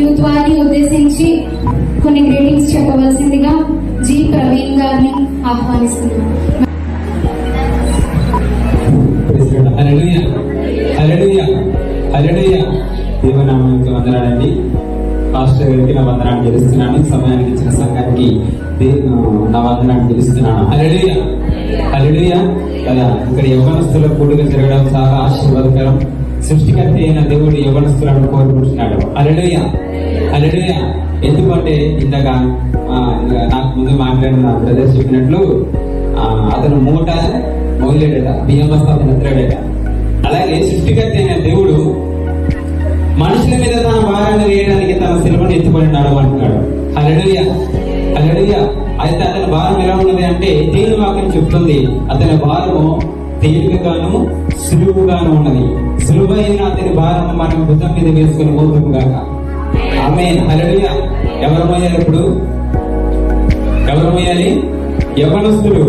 Youth వారిని ఉద్దేశించి కొన్ని గ్రీటింగ్స్ చెప్పవలసిందిగా జి ప్రవీణ్ గారిని ఆహ్వానిస్తున్నాను దేవనామానికి వందనాలండి. పాస్టర్ గారికి నా వందనాన్ని తెలుస్తున్నాను. సమయానికి ఇచ్చిన సంఘానికి నా వందనాన్ని తెలుస్తున్నాను. అలడియా అలడియా కదా ఇక్కడ యవనస్తుల కూడిక జరగడం చాలా ఆశీర్వాదకరం. సృష్టికర్త అయిన దేవుడు యవనస్తులను కోరుకుంటున్నాడు? హల్లెలూయా. హల్లెలూయా. ఎందుకంటే ఇందాక నాకు ముందు మాట్లాడిన బ్రదర్ చెప్పినట్లు అతను మూట మొదలేడట బియ్యం బస్తా అతను అలాగే సృష్టికర్త అయిన దేవుడు మనుషుల మీద తన భారాన్ని వేయడానికి తన శిలువను ఎత్తుకొని నడవంటున్నాడు. హల్లెలూయా. హల్లెలూయా. అయితే అతని భారం ఎలా ఉన్నది అంటే దేవుని వాక్యం చెప్తుంది అతని భారము తేలికగాను సులువుగాను ఉన్నది. సులువైన అతని భారం మనం భుజం మీద వేసుకుని పోతుంది కాక ఆమె హల్లెలూయా. ఎవరు మోయాలి ఇప్పుడు? ఎవరు మోయాలి? యవనస్తులు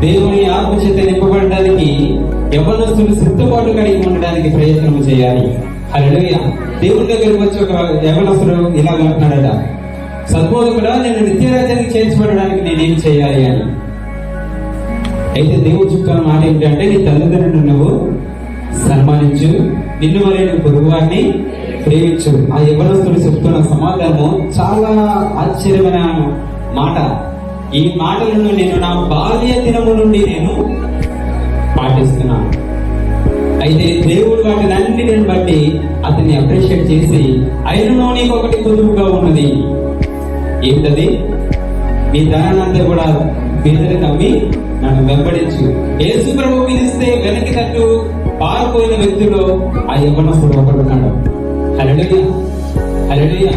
దేవుని ఆత్మచేత నింపబడడానికి యవనస్తులు సిద్ధపాటు కలిగి ఉండడానికి ప్రయత్నం చేయాలి. హల్లెలూయా. దేవుని దగ్గరికి వచ్చి ఒక యవనస్తుడు ఇలా అంటున్నాడట సద్బోధకుడా నేను నిత్యరాజ్యానికి చేర్చబడడానికి నేనేం చేయాలి అని. అయితే దేవుడు చెప్తున్న మాట ఏంటంటే నీ తల్లిదండ్రులు నువ్వు సన్మానించు. నిన్ను మరి పొరుగు ప్రేమించు. ఆ యవనస్తుడు చెప్తున్న సమాధానము చాలా ఆశ్చర్యమైన మాట. ఈ మాటలను నేను నా బాల్య దినము నుండి నేను పాటిస్తున్నాను. అయితే దేవుడు వాటిని అన్నిటిని బట్టి అతన్ని అప్రిషియేట్ చేసి అయినను నీకు ఒకటి కుదురుగా ఉన్నది. ఏంటది? నీ ధనాన్నంతా కూడా పేదలు తమ్మి నన్ను వెంబడించు. యేసు ప్రభు పిలిస్తే వెనక్కి తట్టు పారిపోయిన వ్యక్తిలో ఆ యవనస్తుడు ఒకడు ఉన్నాడు. హల్లెలూయా. హల్లెలూయా.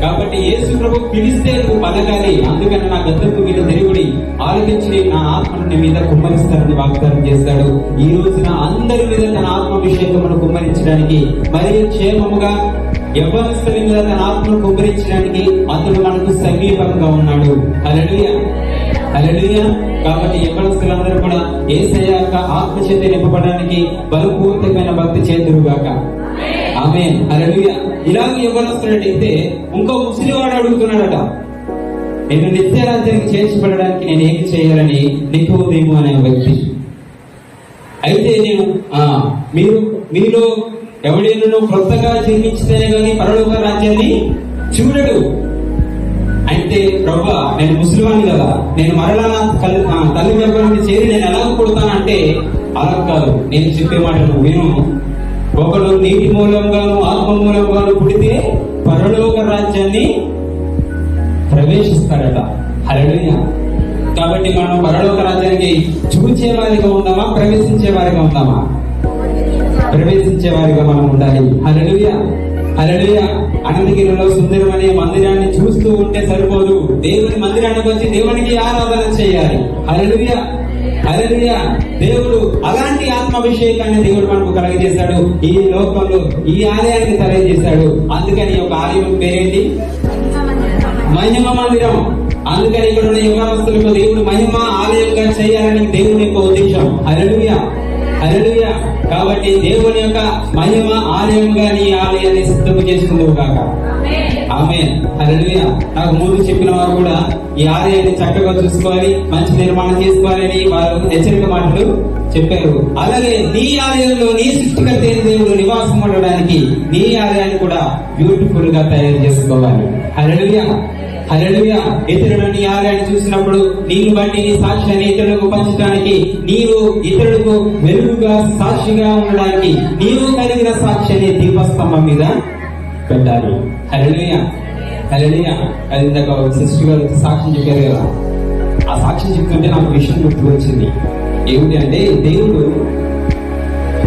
కాబట్టి యేసు ప్రభు పిలిస్తే నువ్వు పలకాలి అందుకని నా గద్దకు మీరు తిరుగుడి. ఆలోచించి నా ఆత్మను నీ మీద కుమ్మరిస్తారని వాగ్దానం చేస్తాడు ఈ రోజున అందరి మీద తన ఆత్మ అభిషేకమును కుమ్మరించడానికి మరియు క్షేమముగా యవ్వనస్తుల మీద తన ఆత్మను కుమ్మరించడానికి అతడు మనకు సమీపంగా ఉన్నాడు. హల్లెలూయా. హల్లెలూయా. కాబట్టి యవ్వనస్తులందరూ కూడా ఏసయ్య యొక్క ఆత్మచేత నింపబడడానికి బలపూర్తికమైన భక్తి చేతురుగాక ఆమె హల్లెలూయా. ఇలాగ యవ్వనస్తుడైతే ఇంకో ముసలివాడు అడుగుతున్నాడట. నేను నిత్యరాత్రికి చేర్చబడడానికి నేను ఏం చేయాలని నికోదేము అనే వ్యక్తి. అయితే నేను ఆ మీరు మీలో ఎవడైనా క్రొత్తగా జన్మించితేనే కానీ పరలోక రాజ్యాన్ని చూడడు. అయితే ప్రభా నేను ముసలివాణి కదా. నేను మరలా నా తల్లి గర్భానికి చేరి నేను ఎలా పుడతానంటే అలా కాదు. నేను చెప్పే మాటను విను. ఒకడు నీటి మూలంగాను ఆత్మ మూలంగాను పుడితే పరలోక రాజ్యాన్ని ప్రవేశిస్తాడట హల్లెలూయా. కాబట్టి మనం పరలోక రాజ్యానికి చూచే వారిగా ఉందామా ప్రవేశించే వారిగా ఉందామా? ప్రవేశించే వారిగా మనం ఉండాలి. హల్లెలూయా. హల్లెలూయా అనంతగిరిలో సుందరమనే మందిరాన్ని చూస్తూ ఉంటే సరిపోదు. దేవుని మందిరానికి వచ్చి దేవునికి ఆరాధన చేయాలి. హల్లెలూయా హల్లెలూయా దేవుడు అలాంటి ఆత్మాభిషేకాన్ని దేవుడు మనకు కలగజేశాడు. ఈ లోకంలో ఈ ఆలయానికి కలగజేశాడు అందుకని ఈ యొక్క ఆలయం పేరేంటి? మహిమ మందిరం. అందుకని ఇక్కడ ఉన్న యవనస్తులకు దేవుడు మహిమ ఆలయంగా చేయాలని దేవుని యొక్క ఉద్దేశం. హల్లెలూయా హల్లెలూయా. కాబట్టి దేవుని యొక్క మహిమ ఆలయంగా నీ ఆలయాన్ని సిద్ధము చేసుకుందువు కాక ఆమె హల్లెలూయా. నాకు ముందు చెప్పిన వారు కూడా ఈ ఆలయాన్ని చక్కగా చూసుకోవాలి మంచి నిర్మాణం చేసుకోవాలని వారు హెచ్చరిక మాటలు చెప్పారు. అలాగే నీ ఆలయంలో నీ సృష్టికర్త దేవుడు నివాసం ఉండడానికి నీ ఆలయాన్ని కూడా బ్యూటిఫుల్గా తయారు చేసుకోవాలి. హల్లెలూయా. హల్లెలూయా. ఇతరులని నీ చూసినప్పుడు నీను బట్టి నీ సాక్ష్యాన్ని ఇతరులకు పంచడానికి నీవు ఇతరులకు వెలుగుగా సాక్షిగా ఉండడానికి నీవు కలిగిన సాక్ష్యాన్ని దీపస్తంభం మీద పెట్టాలి. హల్లెలూయా. హల్లెలూయా. అది ఇందాక సిస్టర్ గారు సాక్ష్యం చెప్పారు కదా. ఆ సాక్ష్యం చెప్తుంటే నాకు విషయం గుర్తుకు వచ్చింది ఏమిటి అంటే దేవుడు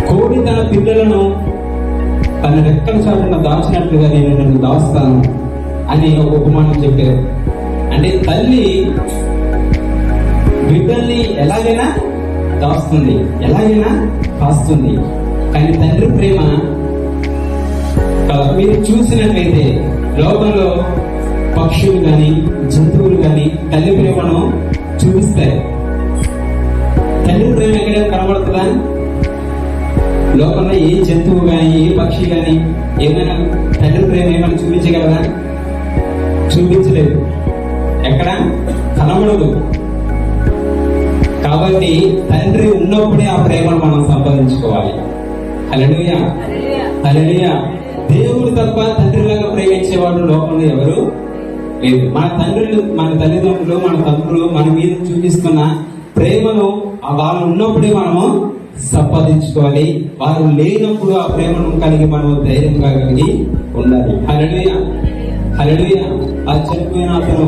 కోడి తన పిల్లలను తన రెక్కల చాటున దాచినట్లుగా నేను నన్ను దాస్తాను. అని ఒక ఉపమానం చెప్పారు. అంటే తల్లి బిడ్డల్ని ఎలాగైనా దాస్తుంది ఎలాగైనా కాస్తుంది. కానీ తండ్రి ప్రేమ మీరు చూసినట్లయితే లోకంలో పక్షులు కానీ జంతువులు కానీ తల్లి ప్రేమను చూపిస్తాయి. తండ్రి ప్రేమ ఎక్కడ కనబడుతుందా? లోకంలో ఏ జంతువు కానీ ఏ పక్షి కానీ ఏమైనా తండ్రి ప్రేమ ఏమైనా చూపించగలరా చూపించలేదు ఎక్కడ? కనబడదు కాబట్టి తండ్రి ఉన్నప్పుడే ఆ ప్రేమను మనం సంపాదించుకోవాలి. హల్లెలూయా. హల్లెలూయా. దేవుడు తప్ప తండ్రిలాగా ప్రేమించేవాడు లోకంలో ఎవరు లేదు. మన తండ్రులు మన తల్లిదండ్రులు మన తండ్రులు మన మీద చూపిస్తున్న ప్రేమను ఆ వాళ్ళు ఉన్నప్పుడే మనము సంపాదించుకోవాలి. వారు లేనప్పుడు ఆ ప్రేమను కలిగి మనం ధైర్యంగా కలిగి ఉండాలి. హల్లెలూయా. హల్లెలూయా. ఆ చనిపోయిన అతను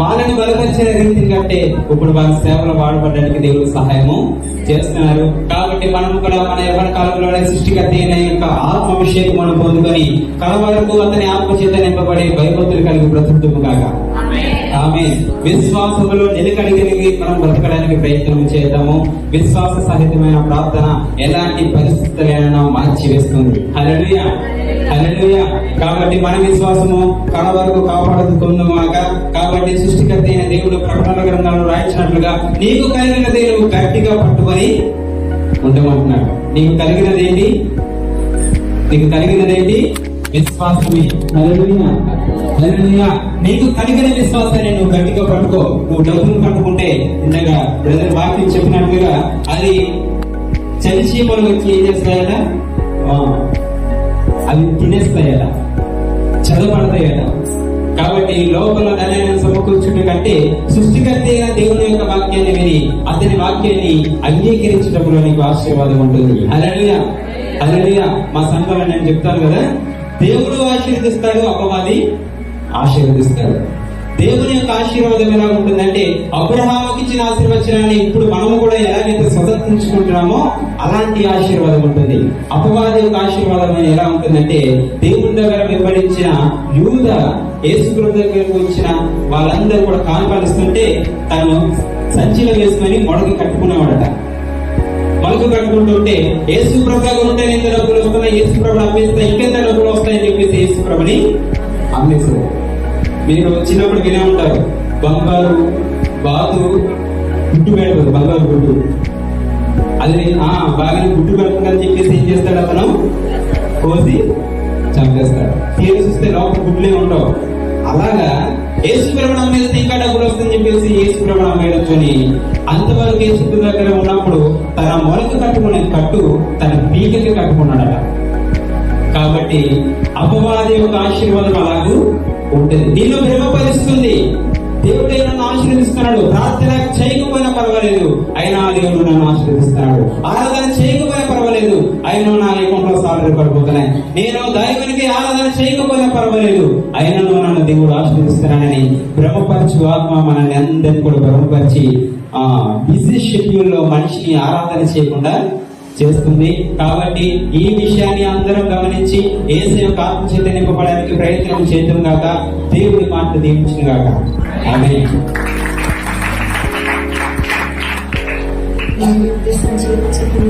వాళ్ళని బలపరిచిన రీతి కంటే ఇప్పుడు వారి సేవలో వాడబడడానికి దేవుడు సహాయము చేస్తున్నారు. కాబట్టి మనం కూడా మన ఎవరి కాలంలో సృష్టికర్త అయిన యొక్క ఆత్మాభిషేకం మనం పొందుకొని కల వరకు అతని ఆత్మ చేత నింపబడి భయభక్తులు కలిగి బ్రతుకుతుము కాక. ఆమె విశ్వాసములో నిలకడగలిగి మనం బ్రతకడానికి ప్రయత్నం చేద్దాము. విశ్వాస సహితమైన ప్రార్థన ఎలాంటి పరిస్థితులైనా మార్చి వేస్తుంది హల్లెలూయా హల్లెలూయా. కాబట్టి మన విశ్వాసము కడ వరకు కాపాడుకుందామాక కాబట్టి సృష్టికర్త అయిన దేవుడు ప్రకటన గ్రంథంలో రాయించినట్లుగా నీకు కలిగినది నువ్వు గట్టిగా పట్టుకొని ఉండమంటున్నాడు. నీకు కలిగినదేంటి? నీకు కలిగినదేంటి? విశ్వాసమే. నీకు కలిగిన విశ్వాసాన్ని నువ్వు గట్టిగా పట్టుకో. నువ్వు డబ్బును పట్టుకుంటే ఇందాక బ్రదర్ వాక్యం చెప్పినట్లుగా అది చలిచి మనం వచ్చి ఏం చేస్తాయట? అవి తినేస్తాయట చదవబడతాయట కాబట్టి లోపల ధనాన్ని సమకూర్చుట కంటే సృష్టికర్త అయిన దేవుని యొక్క వాక్యాన్ని విని అతని వాక్యాన్ని అంగీకరించడంలో నీకు ఆశీర్వాదం ఉంటుంది. అలలియా అలలియా మా సంఘంలో నేను చెప్తాను కదా దేవుడు ఆశీర్వదిస్తాడు అపవాది ఆశీర్వదిస్తాడు. దేవుని యొక్క ఆశీర్వాదం ఎలా ఉంటుందంటే అబ్రహాముకి ఇచ్చిన ఆశీర్వచనాన్ని ఇప్పుడు మనము కూడా ఎలాగైతే స్వతంత్రించుకుంటున్నామో అలాంటి ఆశీర్వాదం ఉంటుంది. అపవాది యొక్క ఆశీర్వాదం ఎలా ఉంటుందంటే దేవుని దగ్గర వెంబడించిన యూద యేసుక్రీస్తు దగ్గరకు వచ్చిన వాళ్ళందరూ కూడా కాన్పాలిస్తుంటే తను సంచిలో వేసుకొని మొడకి కట్టుకునేవాడట మలుపు కట్టుకుంటుంటే యేసు ప్రభు దగ్గర ఉంటే ఎంత డబ్బులు వస్తున్నాయి యేసు ప్రభు అమ్మేస్తే ఇంకెంత డబ్బులు వస్తాయని చెప్పేసి యేసు ప్రభుని అమ్మేశారు మీరు చిన్నప్పుడు వినే ఉంటారు? బంగారు బాతు గుడ్డు పెడతారు బంగారు గుడ్డు అది ఆ బాగా గుడ్డు పెడుతుందని చెప్పేసి ఏం చేస్తాడు అతను? కోసి చంపేస్తాడు. తీరు చూస్తే లోపల గుడ్లే ఉండవు. అలాగా యేసు ప్రభు మీద ఇంకా డబ్బులు వస్తుందని చెప్పేసి యేసు ప్రభు అమ్మేయడని అంతవరకు యేసు దగ్గర ఉన్నప్పుడు తన మొలకు కట్టుకునే కట్టు తన పీకకి కట్టుకున్నాడట. కాబట్టి అపవాది యొక్క ఆశీర్వాదం అలాగూ ఉంటుంది. నిన్ను భ్రమపరుస్తుంది దేవుడు నన్ను ఆశీర్వదిస్తున్నాడు. ప్రార్థన చేయకపోయినా పర్వాలేదు. అయినా దేవుడు నన్ను ఆశీర్వదిస్తున్నాడు. ఆరాధన చేయకపోయినా పర్వాలేదు. అయినా నా అకౌంట్లో సాలరీ పడిపోతున్నాయి. నేను దైవానికి ఆరాధన చేయకపోయినా పర్వాలేదు. అయినను నన్ను దేవుడు ఆశీర్వదిస్తున్నానని భ్రమపరచు ఆత్మ మనల్ని అందరికీ కూడా భ్రమపరిచి ఆ బిజీ షెడ్యూల్లో మనిషిని ఆరాధన చేయకుండా చేస్తుంది కాబట్టి ఈ విషయాన్ని అందరం గమనించి ఏసు యొక్క ఆత్మచేత నింపబడడానికి ప్రయత్నం చేద్దాం కాక దేవుడి మాట దీవించిన కాక ఆమె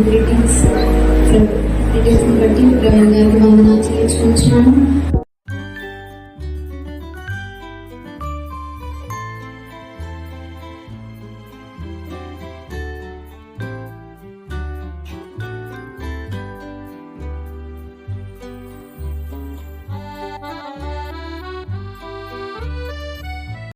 గ్రీటింగ్స్ గ్రీటింగ్స్ బట్టి ప్రవీణ్ గారికి వందనాలు చేయించుకుంటున్నాను